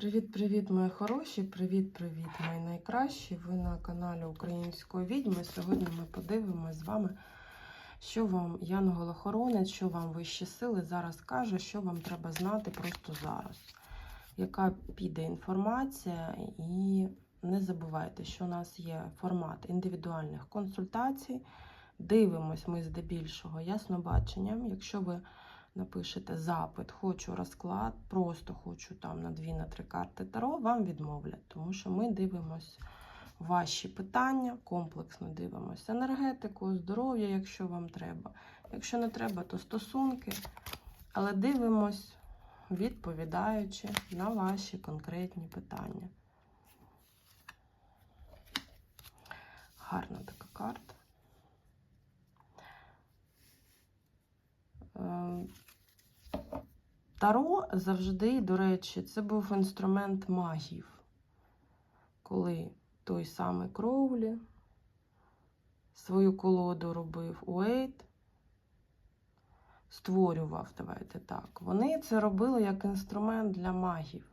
Привіт-привіт, мої хороші! Привіт-привіт, мої найкращі! Ви на каналі Української відьми. Сьогодні ми подивимося з вами, що вам Янгол-охоронець, що вам вищі сили зараз каже, що вам треба знати просто зараз. Яка піде інформація, і не забувайте, що у нас є формат індивідуальних консультацій. Дивимось ми здебільшого яснобаченням. Якщо ви напишете запит, хочу розклад, просто хочу там на 2 на 3 карти Таро, вам відмовлять, тому що ми дивимося ваші питання, комплексно дивимося енергетику, здоров'я, якщо вам треба. Якщо не треба, то стосунки. Але дивимось, відповідаючи на ваші конкретні питання. Гарна така карта. Таро завжди, до речі, це був інструмент магів, коли той самий Кроулі свою колоду робив Уейт, створював, давайте так. Вони це робили як інструмент для магів,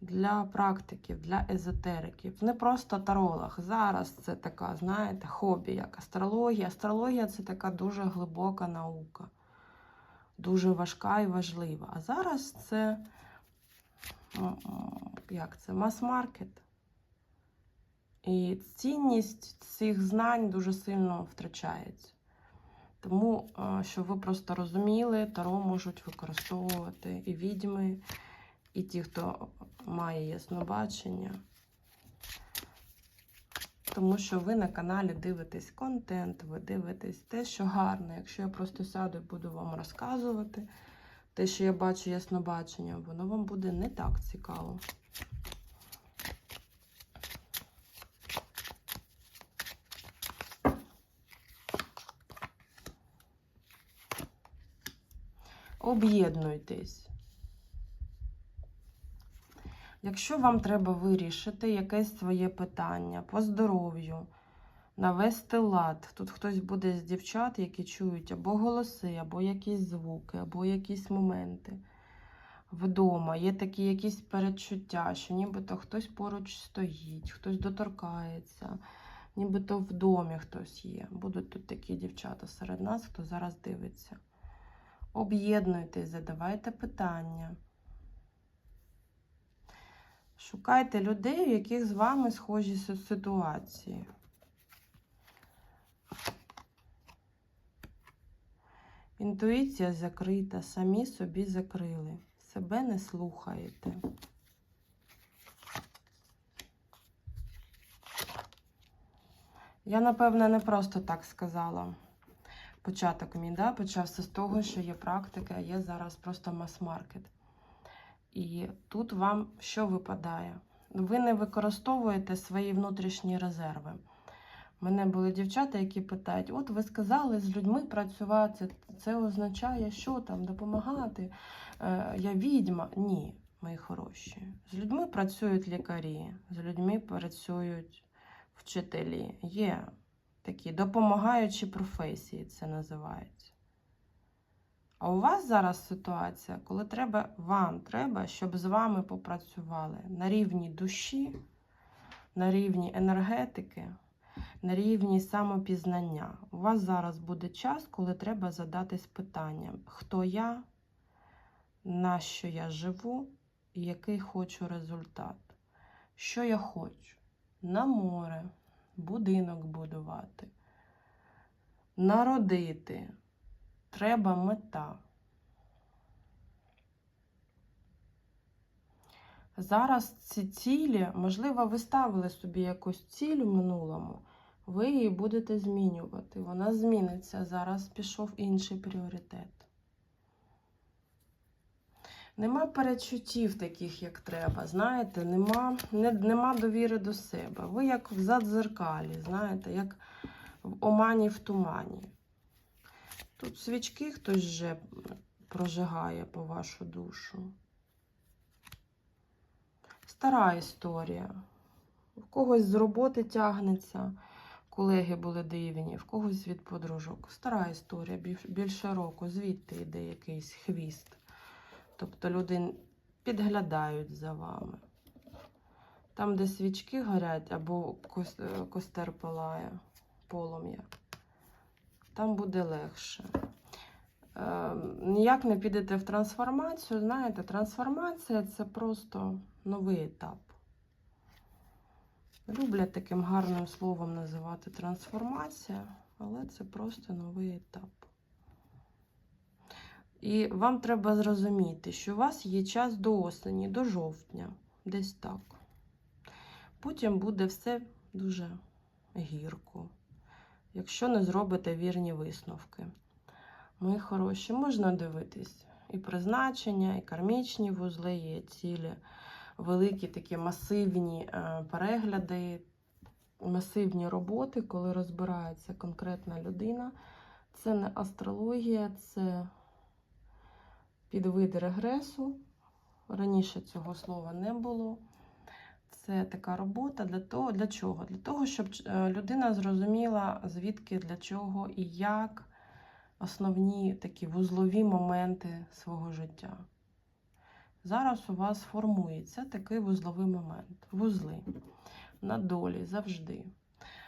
для практиків, для езотериків. Не просто таролог. Зараз це така, знаєте, хобі, як астрологія. Астрологія це така дуже глибока наука дуже важка і важлива. А зараз це як це, мас-маркет. І цінність цих знань дуже сильно втрачається. Тому, щоб ви просто розуміли, таро можуть використовувати і відьми, і ті, хто має яснобачення. Тому що ви на каналі дивитесь контент, ви дивитесь те, що гарне. Якщо я просто сяду і буду вам розказувати, те, що я бачу яснобачення, воно вам буде не так цікаво. Об'єднуйтесь. Якщо вам треба вирішити якесь своє питання по здоров'ю, навести лад, тут хтось буде з дівчат, які чують або голоси, або якісь звуки, або якісь моменти вдома, є такі якісь передчуття, що нібито хтось поруч стоїть, хтось доторкається, нібито в домі хтось є. Будуть тут такі дівчата серед нас, хто зараз дивиться. Об'єднуйтесь, задавайте питання. Шукайте людей, у яких з вами схожі ситуації. Інтуїція закрита, самі собі закрили. Себе не слухаєте. Я, напевне, не просто так сказала. Початок мій, да? почався з того, що є практика, є зараз просто мас-маркет. І тут вам що випадає? Ви не використовуєте свої внутрішні резерви. У мене були дівчата, які питають: от ви сказали з людьми працювати, це означає, що там допомагати? Е, я відьма. Ні, мої хороші. З людьми працюють лікарі, з людьми працюють вчителі. Є такі допомагаючі професії, це називається. А у вас зараз ситуація, коли треба, вам треба, щоб з вами попрацювали на рівні душі, на рівні енергетики, на рівні самопізнання. У вас зараз буде час, коли треба задатись питанням, хто я, на що я живу і який хочу результат. Що я хочу? На море, будинок будувати, народити треба мета. Зараз ці цілі, можливо, ви ставили собі якусь ціль у минулому, ви її будете змінювати. Вона зміниться. Зараз пішов інший пріоритет. Нема перечуттів таких, як треба. Знаєте, нема, не, нема довіри до себе. Ви як в задзеркалі, знаєте, як в омані в тумані. Тут свічки хтось вже прожигає по вашу душу. Стара історія. В когось з роботи тягнеться, колеги були дивні, в когось від подружок. Стара історія, більше року, звідти йде якийсь хвіст. Тобто люди підглядають за вами. Там, де свічки горять або е, костер палає, полум'я, там буде легше. Е, ніяк не підете в трансформацію. Знаєте, трансформація це просто новий етап. Люблять таким гарним словом називати трансформація, але це просто новий етап. І вам треба зрозуміти, що у вас є час до осені, до жовтня, десь так. Потім буде все дуже гірко, якщо не зробите вірні висновки. Мої хороші, можна дивитись і призначення, і кармічні вузли, є цілі, великі такі масивні е, перегляди, масивні роботи, коли розбирається конкретна людина. Це не астрологія, це підвид регресу. Раніше цього слова не було. Це така робота для того, для чого? Для того, щоб е, людина зрозуміла, звідки, для чого і як основні такі вузлові моменти свого життя. Зараз у вас формується такий вузловий момент. Вузли на долі завжди.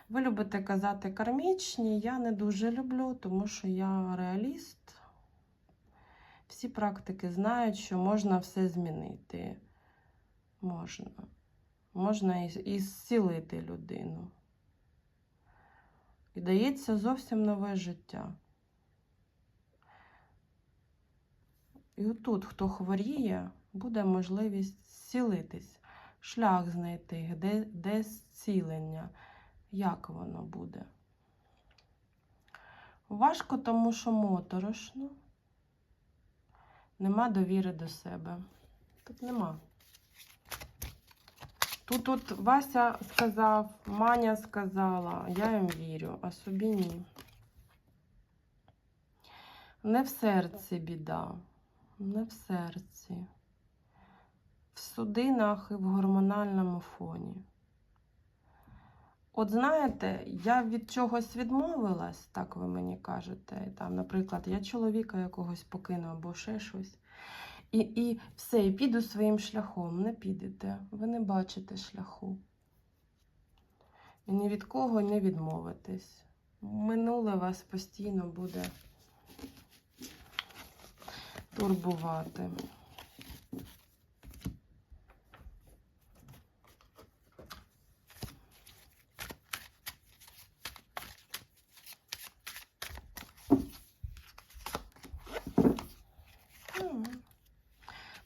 Ви любите казати кармічні, я не дуже люблю, тому що я реаліст. Всі практики знають, що можна все змінити. Можна. Можна і, зцілити людину. І дається зовсім нове життя. І отут, хто хворіє, буде можливість зцілитись, шлях знайти, де, де зцілення, як воно буде. Важко, тому що моторошно. Нема довіри до себе. Тут нема. Тут от Вася сказав, Маня сказала, я їм вірю, а собі ні. Не в серці біда, не в серці, в судинах і в гормональному фоні. От знаєте, я від чогось відмовилась, так ви мені кажете. Там, наприклад, я чоловіка якогось покину або ще щось. І, і все, і піду своїм шляхом. Не підете, ви не бачите шляху. І ні від кого не відмовитесь. Минуле вас постійно буде турбувати.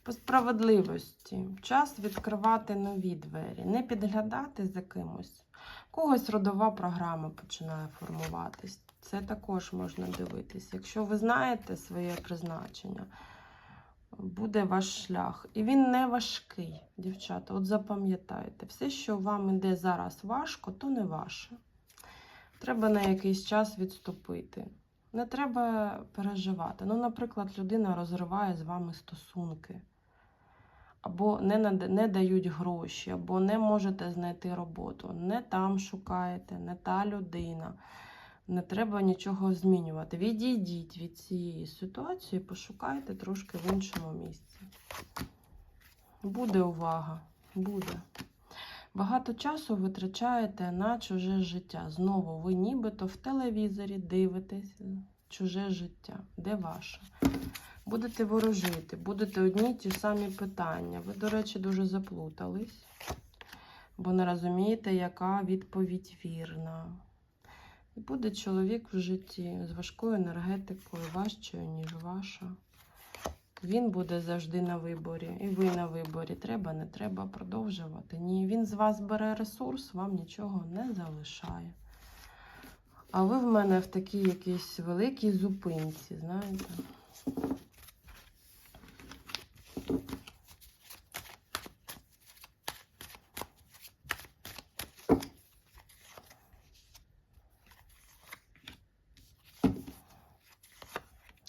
По справедливості час відкривати нові двері, не підглядати за кимось. Когось родова програма починає формуватись. Це також можна дивитись. Якщо ви знаєте своє призначення, буде ваш шлях. І він не важкий, дівчата. От запам'ятайте, все, що вам іде зараз важко, то не ваше. Треба на якийсь час відступити. Не треба переживати. Ну, наприклад, людина розриває з вами стосунки, або не, не дають гроші, або не можете знайти роботу. Не там шукаєте, не та людина. Не треба нічого змінювати. Відійдіть від цієї ситуації, пошукайте трошки в іншому місці. Буде увага, буде. Багато часу витрачаєте на чуже життя. Знову ви нібито в телевізорі дивитесь чуже життя. Де ваше? Будете ворожити, будете одні й ті самі питання. Ви, до речі, дуже заплутались, бо не розумієте, яка відповідь вірна. І буде чоловік в житті з важкою енергетикою, важчою, ніж ваша. Він буде завжди на виборі, і ви на виборі. Треба, не треба продовжувати. Ні, він з вас бере ресурс, вам нічого не залишає. А ви в мене в такій якійсь великій зупинці, знаєте.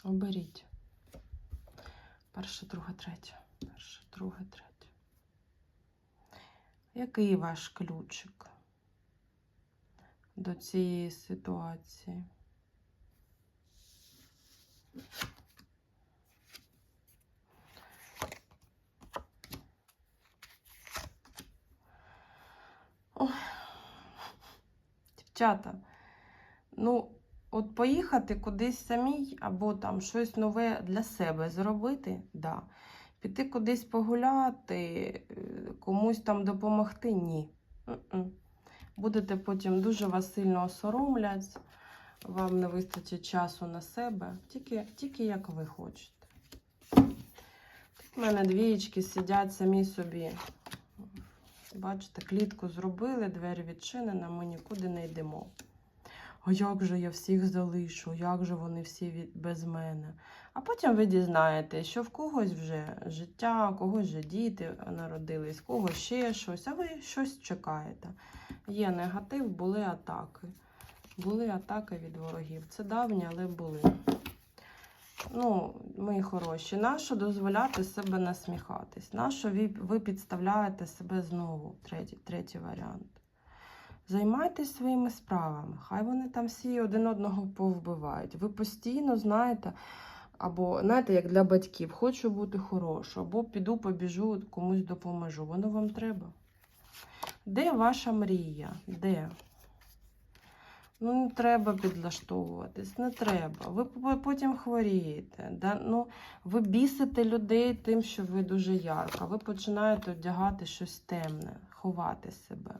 Оберіть. Перше, друге, третє. Перше, друге, третє. Який ваш ключик до цієї ситуації. Дівчата, ну, от поїхати кудись самій, або там щось нове для себе зробити, да. Піти кудись погуляти, е, комусь там допомогти ні. Будете потім дуже вас сильно осоромлять, вам не вистачить часу на себе, тільки, тільки як ви хочете. Тут в мене двієчки сидять самі собі. Бачите, клітку зробили, двері відчинені, ми нікуди не йдемо. А як же я всіх залишу, як же вони всі від... без мене? А потім ви дізнаєте, що в когось вже життя, у когось вже діти народились, в когось ще щось, а ви щось чекаєте. Є негатив, були атаки. Були атаки від ворогів. Це давні, але були. Ну, мої хороші, нащо дозволяти себе насміхатись? Нащо ви, ви підставляєте себе знову? Третій, третій варіант. Займайтесь своїми справами. Хай вони там всі один одного повбивають. Ви постійно знаєте, або, знаєте, як для батьків, хочу бути хорошою, або піду, побіжу, комусь допоможу. Воно вам треба. Де ваша мрія? Де? Ну, не треба підлаштовуватись, не треба. Ви потім хворієте. Да? Ну, ви бісите людей тим, що ви дуже ярка. Ви починаєте одягати щось темне, ховати себе.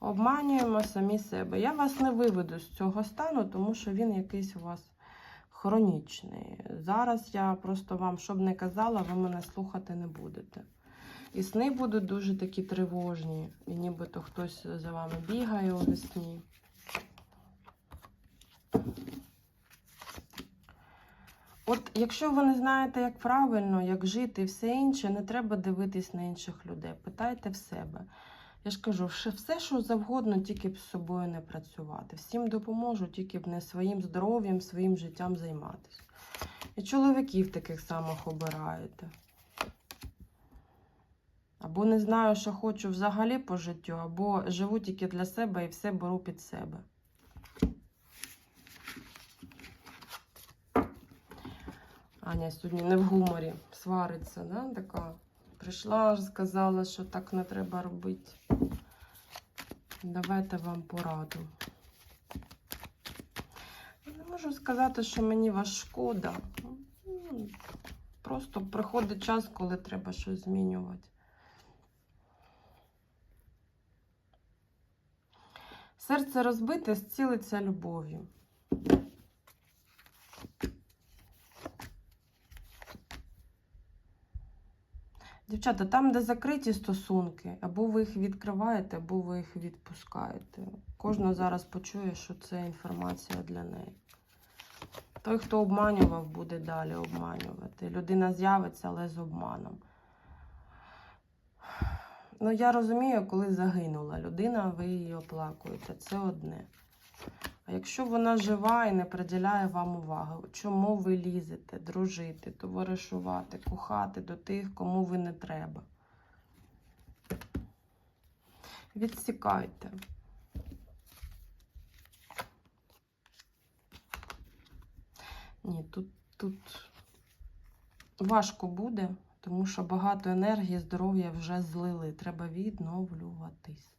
Обманюємо самі себе. Я вас не виведу з цього стану, тому що він якийсь у вас хронічний. Зараз я просто вам, щоб не казала, ви мене слухати не будете. І сни будуть дуже такі тривожні, і нібито хтось за вами бігає у весні. От якщо ви не знаєте, як правильно, як жити і все інше, не треба дивитись на інших людей. Питайте в себе. Я ж кажу, все, що завгодно, тільки б з собою не працювати. Всім допоможу, тільки б не своїм здоров'ям, своїм життям займатися. І чоловіків таких самих обираєте. Або не знаю, що хочу взагалі по життю, або живу тільки для себе і все беру під себе. Аня сьогодні не в гуморі, свариться, да? така. Прийшла, сказала, що так не треба робити. Давайте вам пораду. Не можу сказати, що мені вас шкода. Ну, Просто приходить час, коли треба щось змінювати. Серце розбите, зцілиться любов'ю. Дівчата, там, де закриті стосунки, або ви їх відкриваєте, або ви їх відпускаєте. Кожна зараз почує, що це інформація для неї. Той, хто обманював, буде далі обманювати. Людина з'явиться, але з обманом. Ну, я розумію, коли загинула людина, ви її оплакуєте. Це одне. А якщо вона жива і не приділяє вам уваги, чому ви лізете дружити, товаришувати, кохати до тих, кому ви не треба? Відсікайте. Ні, тут, тут важко буде, тому що багато енергії, здоров'я вже злили. Треба відновлюватись.